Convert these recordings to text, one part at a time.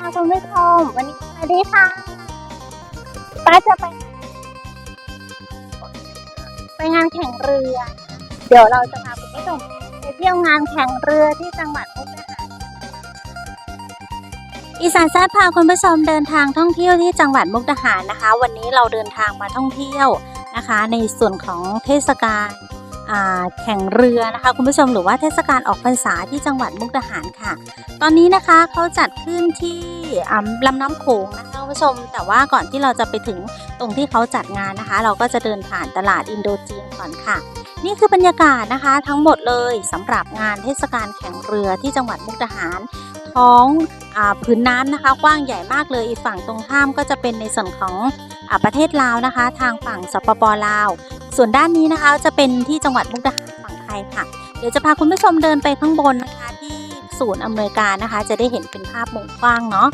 ค่ะคุณผู้ชมวันนี้สวัสดีค่ะป้าจะไป ไปงานแข่งเรือ เดี๋ยวเราจะพาคุณผู้ชมไปเที่ยวงานแข่งเรือที่จังหวัดมุกดาหารอีสานแซ่บพาคุณผู้ชมเดินทางท่องเที่ยวที่จังหวัดมุกดาหารนะคะ วันนี้เราเดินทางมาท่องเที่ยวนะคะ ในส่วนของเทศกาล แข่งเรือนะคะคุณผู้ชมหรือว่าเทศกาลออกพรรษาที่จังหวัดมุกดาหารค่ะ ตอนนี้นะคะเขาจัดขึ้นที่ลำน้ำโขงนะคะคุณผู้ชม แต่ว่าก่อนที่เราจะไปถึงตรงที่เขาจัดงานนะคะ เราก็จะเดินผ่านตลาดอินโดจีนก่อนค่ะ นี่คือบรรยากาศนะคะทั้งหมดเลยสำหรับงานเทศกาลแข่งเรือที่จังหวัดมุกดาหารท้องอาผืนน้ำนะคะ กว้างใหญ่มากเลยอีกฝั่งตรงข้ามก็จะเป็นในส่วนของอาประเทศลาวนะคะ ทางฝั่งสปปลาว ส่วนด้านนี้นะคะจะเป็นที่จังหวัดมุกดาหารฝั่งไทยค่ะ เดี๋ยวจะพาคุณผู้ชมเดินไปข้างบนนะคะ ที่ศูนย์อำนวยการนะคะ จะได้เห็นเป็นภาพมุมกว้างเนาะ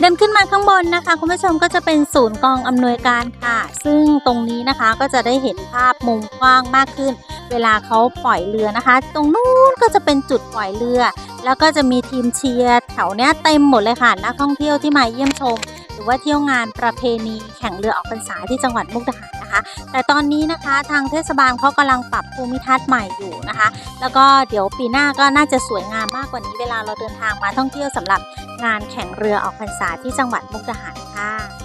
เดินขึ้นมาข้างบนนะคะ คุณผู้ชมก็จะเป็นศูนย์กองอำนวยการค่ะ ซึ่งตรงนี้นะคะก็จะได้เห็นภาพมุมกว้างมากขึ้น เวลาเขาปล่อยเรือนะคะ ตรงนู้นก็จะเป็นจุดปล่อยเรือ แล้วก็จะมีทีมเชียร์แถวเนี้ยเต็มหมดเลยค่ะนักท่องเที่ยวที่มาเยี่ยมชม หรือว่าเที่ยวงานประเพณีแข่งเรือออกพรรษาที่จังหวัดมุกดาหาร แต่ตอนนี้นะคะทางเทศบาลเขากำลังปรับภูมิทัศน์ใหม่อยู่นะคะ แล้วก็เดี๋ยวปีหน้าก็น่าจะสวยงามมากกว่านี้เวลาเราเดินทางมาท่องเที่ยวสำหรับงานแข่งเรือออกพรรษาที่จังหวัดมุกดาหารค่ะ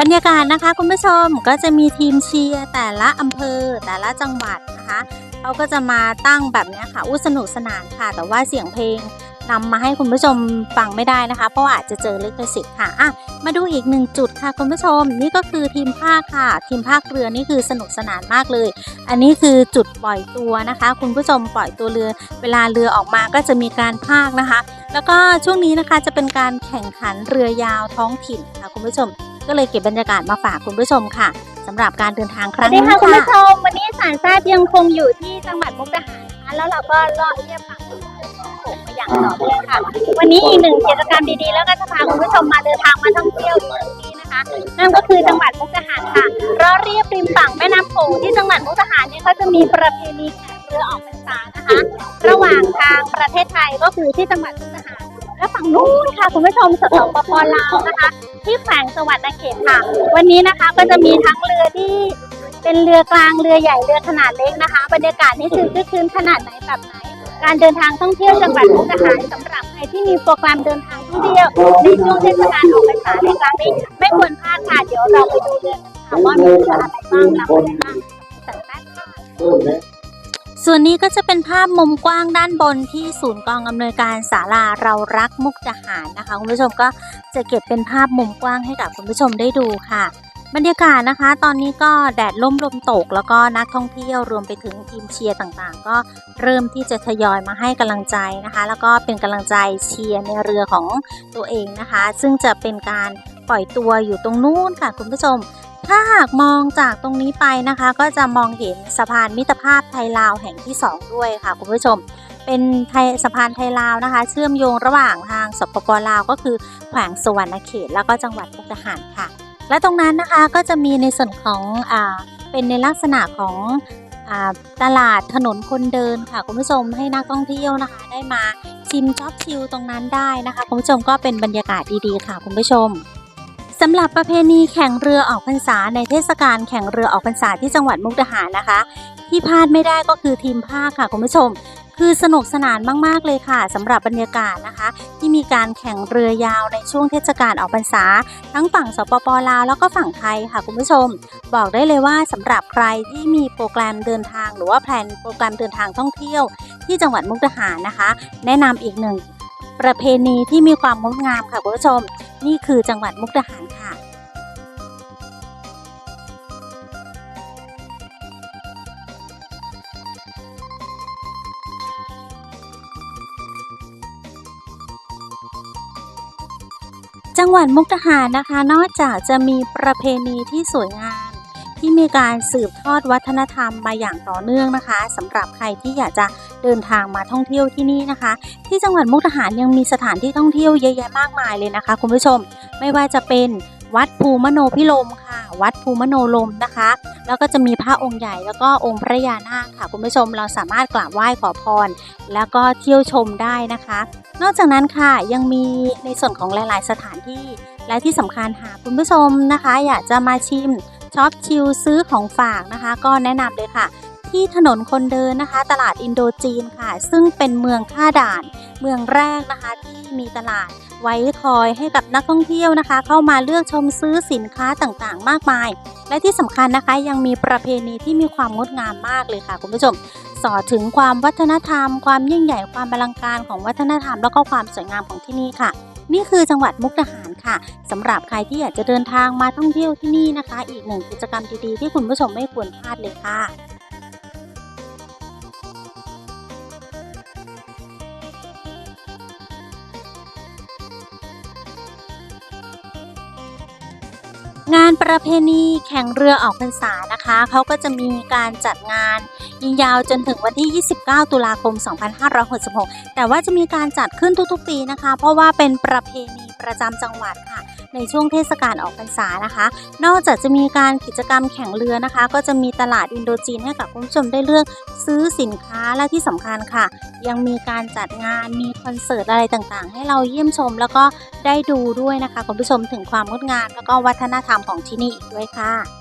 บรรยากาศนะคะคุณผู้ชมก็จะมีทีมเชียร์แต่ละอำเภอแต่ละจังหวัดนะคะเขาก็จะมาตั้งแบบนี้ค่ะอู้สนุกสนานค่ะ แต่ว่าเสียงเพลงนำมาให้คุณผู้ชมฟังไม่ได้นะคะ เพราะอาจจะเจอลิขสิทธิ์ค่ะอะ มาดูอีกหนึ่งจุดค่ะคุณผู้ชม นี่ก็คือทีมภาคค่ะ ทีมภาคเรือนี่คือสนุกสนานมากเลย อันนี้คือจุดปล่อยตัวนะคะ คุณผู้ชมปล่อยตัวเรือ เวลาเรือออกมาก็จะมีการภาคนะคะ แล้วก็ช่วงนี้นะคะจะเป็นการแข่งขันเรือยาวท้องถิ่นค่ะคุณผู้ชม ก็เลยเก็บบรรยากาศมาฝากคุณผู้ชมค่ะสำหรับการเดินทางคสรั้วังสดีนี้ค่ะคุณค่ะ ผู้ชมวันนี้สารแซบยังคงอยู่ที่จังหวัดมุกดาหารนะคะแล้วเราก็เลาะเรียบฝั่งโขงมาอย่างต่อเนื่องค่ะ วันนี้อีกหนึ่งกิจกรรมดีๆ แล้วก็จะพาคุณผู้ชมมาเดินทางมาท่องเที่ยวอีกหนึ่งที่นะคะ นั่นก็คือจังหวัดมุกดาหารค่ะเลาะเรียบริมฝั่งแม่น้ำโขงที่จังหวัดมุกดาหารเนี่ยเขาจะมีประเพณีแข่งเรือออกพรรษานะคะ ระหว่างทางประเทศไทยก็คือที่จังหวัดมุกดาหารและ ฝั่งนู้นค่ะคุณผู้ชมสปปลาวนะคะ ที่แขวงสวรรณเขตค่ะ วันนี้นะคะก็จะมีทั้งเรือที่เป็นเรือกลางเรือใหญ่เรือขนาดเล็กนะคะ บรรยากาศนี่คือคึกคืนขนาดไหนแบบไหน การเดินทางท่องเที่ยวจังหวัดมุกดาหารสำหรับใครที่มีโปรแกรมเดินทางท่องเที่ยวในช่วงเทศกาลออกพรรษาในครั้งนี้ไม่ควรพลาดค่ะเดี๋ยวเราไปดูเรือกันค่ะว่ามีเรืออะไรบ้างรับอะไรบ้างสันแป๊บค่ะ ส่วนนี้ก็จะเป็นภาพมุมกว้างด้านบนที่ศูนย์กองอำนวยการศาลาเรารักมุกดาหารนะคะคุณผู้ชมก็จะเก็บเป็นภาพมุมกว้างให้กับคุณผู้ชมได้ดูค่ะ บรรยากาศนะคะ ตอนนี้ก็แดดล่มลมตก แล้วก็นักท่องเที่ยวรวมไปถึงทีมเชียร์ต่างๆ ก็เริ่มที่จะทยอยมาให้กำลังใจนะคะ แล้วก็เป็นกำลังใจเชียร์ในเรือของตัวเองนะคะ ซึ่งจะเป็นการปล่อยตัวอยู่ตรงนู้นค่ะคุณผู้ชม ถ้าหากมองจากตรงนี้ไปนะคะ ก็จะมองเห็นสะพานมิตรภาพไทยลาวแห่งที่ 2 ด้วยค่ะคุณผู้ชม เป็นไทยสะพานไทยลาวนะคะ เชื่อมโยงระหว่างทางสปปลาวก็คือแขวงสวรรณเขต แล้วก็จังหวัดมุกดาหารค่ะ และตรงนั้นนะคะก็จะมีในส่วนของอ่าเป็นในลักษณะของอตลาดถนนคนเดินค่ะคุณผู้ชมให้นักท่องเที่ยวนะคะ ได้มาชิมช็อปชิลตรงนั้นได้นะคะคุณผู้ชมก็เป็นบรรยากาศดีๆค่ะคุณผู้ชม สำหรับประเพณีแข่งเรือออกพรรษาในเทศกาลแข่งเรือออกพรรษาที่จังหวัดมุกดาหารนะคะ ที่พลาดไม่ได้ก็คือทีมภาคค่ะคุณผู้ชม คือสนุกสนานมาก ๆ เลยค่ะสำหรับบรรยากาศนะคะ ที่มีการแข่งเรือยาวในช่วงเทศกาลออกพรรษา ทั้งฝั่งสปปลาวแล้วก็ฝั่งไทยค่ะคุณผู้ชม บอกได้เลยว่าสำหรับใครที่มีโปรแกรมเดินทาง หรือว่าแผนโปรแกรมเดินทางท่องเที่ยว ที่จังหวัดมุกดาหารนะคะ แนะนำอีกหนึ่งประเพณีที่มีความงดงามค่ะคุณผู้ชม นี่คือจังหวัดมุกดาหารค่ะจังหวัดมุกดาหารนะคะ นอกจากจะมีประเพณีที่สวยงาม ที่มีการสืบทอดวัฒนธรรมมาอย่างต่อเนื่องนะคะสำหรับใครที่อยากจะ เดินทางมาท่องเที่ยวที่นี่นะคะ ที่จังหวัดมุกดาหารยังมีสถานที่ท่องเที่ยวเยอะแยะมากมายเลยนะคะ คุณผู้ชมไม่ว่าจะเป็นวัดภูมโนพิลมค่ะ วัดภูมโนลมนะคะ แล้วก็จะมีพระองค์ใหญ่แล้วก็องค์พระยานาคค่ะ คุณผู้ชมเราสามารถกราบไหว้ขอพร แล้วก็เที่ยวชมได้นะคะ นอกจากนั้นค่ะยังมีในส่วนของหลาย ๆ สถานที่ และที่สำคัญหากคุณผู้ชมนะคะ อยากจะมาชิมช็อปชิลซื้อของฝากนะคะ ก็แนะนำเลยค่ะ ที่ถนนคนเดินนะคะ ตลาดอินโดจีนค่ะ ซึ่งเป็นเมืองท่าด่าน เมืองแรกนะคะที่มีตลาดไว้คอยให้กับนักท่องเที่ยวนะคะ เข้ามาเลือกชมซื้อสินค้าต่างๆ มากมาย และที่สำคัญนะคะยังมีประเพณีที่มีความงดงามมากเลยค่ะคุณผู้ชม สอดถึงความวัฒนธรรม ความยิ่งใหญ่ความอลังการของวัฒนธรรม แล้วก็ความสวยงามของที่นี่ค่ะนี่คือจังหวัดมุกดาหารค่ะสำหรับใครที่อยากจะเดินทางมาท่องเที่ยวที่นี่นะคะ อีกหนึ่งกิจกรรมดีๆ ที่คุณผู้ชมไม่ควรพลาดเลยค่ะ งานประเพณีแข่งเรือออกพรรษานะคะเขาก็จะมีการจัดงานยิงยาวจนถึงวันที่ 29 ตุลาคม 2566 แต่ว่าจะมีการจัดขึ้นทุกๆ ปีนะคะ เพราะว่าเป็นประเพณีประจำจังหวัดค่ะ ในช่วงเทศกาลออกพรรษานะคะ นอกจากจะมีการกิจกรรมแข่งเรือนะคะ ก็จะมีตลาดอินโดจีนให้กับคุณผู้ชมได้เลือกซื้อสินค้าและที่สำคัญค่ะ ยังมีการจัดงานมีคอนเสิร์ตอะไรต่างๆ ให้เราเยี่ยมชมแล้วก็ได้ดูด้วยนะคะคุณผู้ชมถึงความงดงามแล้วก็วัฒนธรรมของที่นี่อีกด้วยค่ะ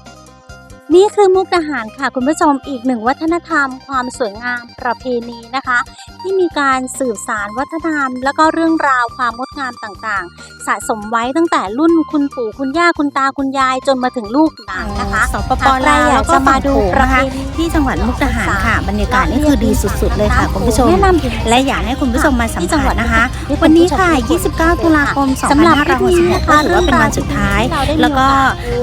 นี่คือมุกดาหารค่ะคุณผู้ชมอีกหนึ่งวัฒนธรรม ความสวยงามประเพณีนะคะ ที่มีการสืบสารวัฒนธรรม แล้วก็เรื่องราวความงดงามต่างๆ สะสมไว้ตั้งแต่รุ่นคุณปู่คุณย่าคุณตาคุณยายจนมาถึงลูกหลานนะคะสปปลาวแล้วก็มาดูนะคะที่จังหวัดมุกดาหารค่ะบรรยากาศนี่คือดีสุด ๆ เลยค่ะคุณผู้ชมแนะนำถึงและอยากให้คุณผู้ชมมาสัมที่จังหผัวัสดนะคะที่คุวัณนผู้นี้ชมค่ะได้ดู29 ตุลาคมสำหรับคลิปนี้2566นะคะก็ถือว่าเป็นวันสุดท้าย แล้วก็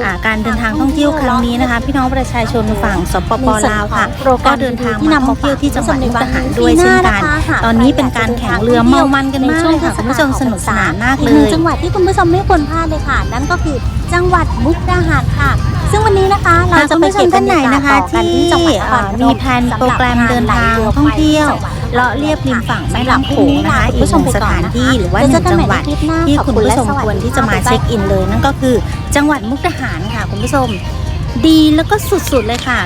อ่าการเดินทางท่องเที่ยวครั้งนี้นะคะพี่น้องประชาชนฝั่งสปปลาวค่ะ ก็เดินทางมาท่องเที่ยวที่จังหวัดมุกดาหารด้วยเช่นกัน ตอนนี้เป็นการแข่งเรือเมามันกันมากเลยค่ะคุณผู้ชมสนุกสนานมากเลอีหนึ่งยจังหวัดที่คุณผู้ชมไม่ควรพลาดเลยค่ะ นั่นก็คือจังหวัดมุกดาหารค่ะ ซึ่งวันนี้นะคะ เราหากจะคุณไปผู้ชเก็มบท่านไหนนะคะบรรยากาศต่อกันที่จังหวัดนครพนมีแผนโปรแกรมเดินทางท่องเที่ยวเลาะเรียบริมฝั่งแม่น้ำโขงนะคะอีกหนึ่งสถานที่หรือว่าหนึ่งจังหวัดที่คุณผู้ชมควรที่จะมาเช็คอินเลย นั่นก็คือจังหวัดมุกดาหารค่ะคุณผู้ชม ดีแล้วก็สุดๆเลยค่ะ